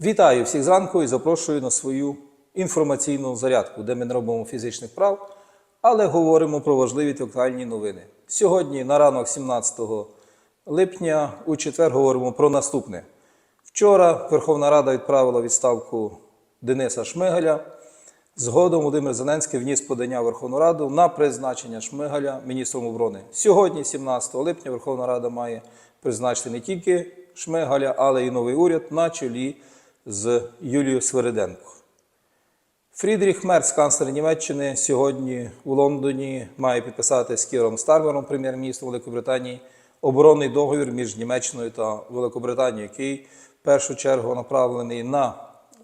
Вітаю всіх зранку і запрошую на свою інформаційну зарядку, де ми не робимо фізичних прав, але говоримо про важливі та актуальні новини. Сьогодні, на ранок 17 липня, у четвер говоримо про наступне. Вчора Верховна Рада відправила відставку Дениса Шмигаля. Згодом Володимир Зеленський вніс подання Верховну Раду на призначення Шмигаля міністром оборони. Сьогодні, 17 липня, Верховна Рада має призначити не тільки Шмигаля, але й новий уряд на чолі з Юлією Свириденко. Фрідріх Мерц, канцлер Німеччини, сьогодні у Лондоні має підписати з Кіром Стармером, прем'єр-міністром Великобританії, оборонний договір між Німеччиною та Великобританією, який в першу чергу направлений на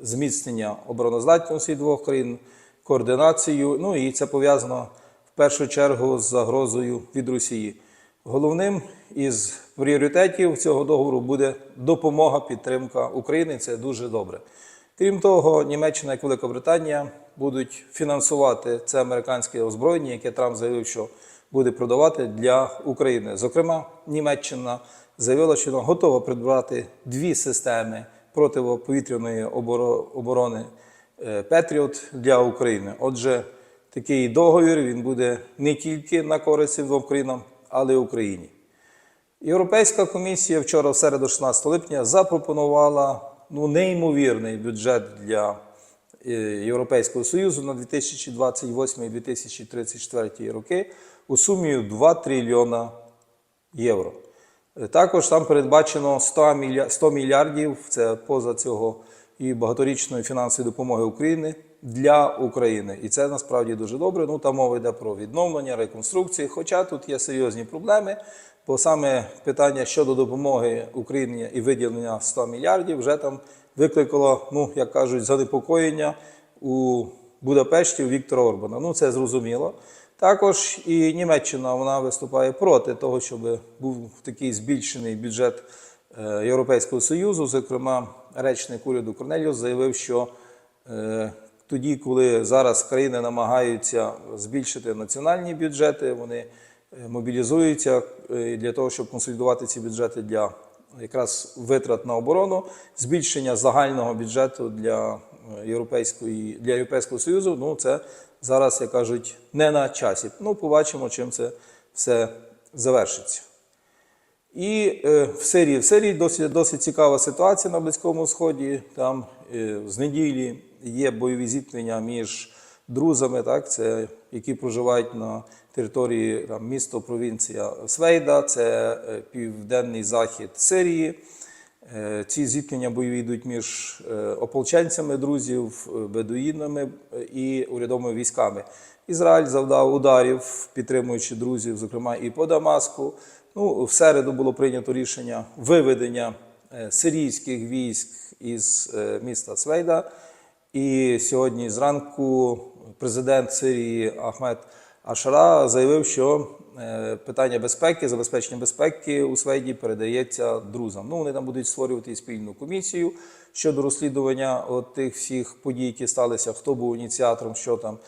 зміцнення обороноздатності двох країн, координацію. Ну і це пов'язано в першу чергу з загрозою від Росії. Головним із пріоритетів цього договору буде допомога, підтримка України. Це дуже добре. Крім того, Німеччина як Велика Британія будуть фінансувати це американське озброєння, яке Трамп заявив, що буде продавати для України. Зокрема, Німеччина заявила, що вона готова придбати дві системи протиповітряної оборо- оборони е, Петріот для України. Отже, такий договір він буде не тільки на користь двом країнам, але й Україні. Європейська комісія вчора, в середу, 16 липня, запропонувала ну, неймовірний бюджет для е, Європейського Союзу на 2028-2034 роки у сумі 2 трильйона євро. Е, Також там передбачено 100 100 мільярдів, це поза цього і багаторічної фінансової допомоги України для України. І це насправді дуже добре. Ну там мова йде про відновлення, реконструкції. Хоча тут є серйозні проблеми, бо саме питання щодо допомоги Україні і виділення 100 мільярдів вже там викликало, ну як кажуть, занепокоєння у Будапешті у Віктора Орбана. Ну це зрозуміло. Також і Німеччина вона виступає проти того, щоб був такий збільшений бюджет е, Європейського Союзу. Зокрема, речник уряду Корнеліус заявив, що е, тоді, коли зараз країни намагаються збільшити національні бюджети, вони е, мобілізуються е, для того, щоб консолідувати ці бюджети для якраз витрат на оборону, збільшення загального бюджету для е, Європейської для Європейського Союзу. Ну це зараз, як кажуть, не на часі. Ну, побачимо, чим це все завершиться. І е, в Сирії. В Сирії досить, досить цікава ситуація на Близькому Сході. Там е, з неділі є бойові зіткнення між друзами, так, це, які проживають на території там, місто, провінція Свейда, це е, південний захід Сирії. Е, Ці зіткнення бойові йдуть між е, ополченцями друзів, е, бедуїнами і урядовими військами. Ізраїль завдав ударів, підтримуючи друзів, зокрема і по Дамаску. Ну, в середу було прийнято рішення виведення сирійських військ із міста Свейда. І сьогодні зранку президент Сирії Ахмед Ашара заявив, що е, питання безпеки, забезпечення безпеки у Свейді передається друзам. Ну, вони там будуть створювати спільну комісію щодо розслідування от тих всіх подій, які сталися, хто був ініціатором, що там.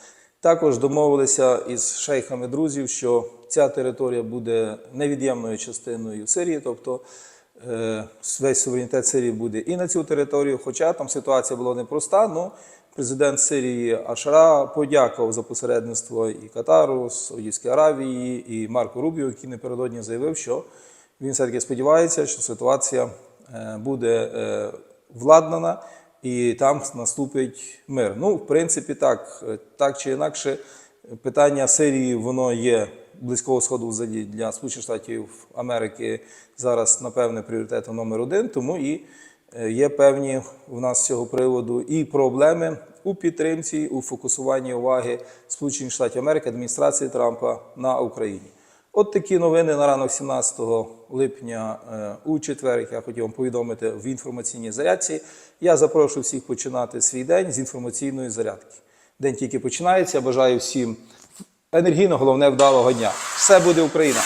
Також домовилися із шейхами друзів, що ця територія буде невід'ємною частиною Сирії, тобто е, весь суверенітет Сирії буде і на цю територію. Хоча там ситуація була непроста, але президент Сирії Ашара подякував за посередництво і Катару, Саудівської Аравії, і Марко Рубіо, який напередодні заявив, що він все-таки сподівається, що ситуація е, буде е, владнана і там наступить мир. Ну, в принципі, так, Е, так чи інакше, питання Сирії воно є близького сходу взагалі для Сполучених Штатів Америки зараз, напевне, пріоритетом номер один. Тому і є певні у нас з цього приводу і проблеми у підтримці, у фокусуванні уваги Сполучених Штатів Америки, адміністрації Трампа на Україні. От такі новини на ранок 17 липня е, у четвер, як я хотів вам повідомити в інформаційній зарядці. Я запрошую всіх починати свій день з інформаційної зарядки. День тільки починається. Бажаю всім енергійно, головне вдалого дня. Все буде Україна!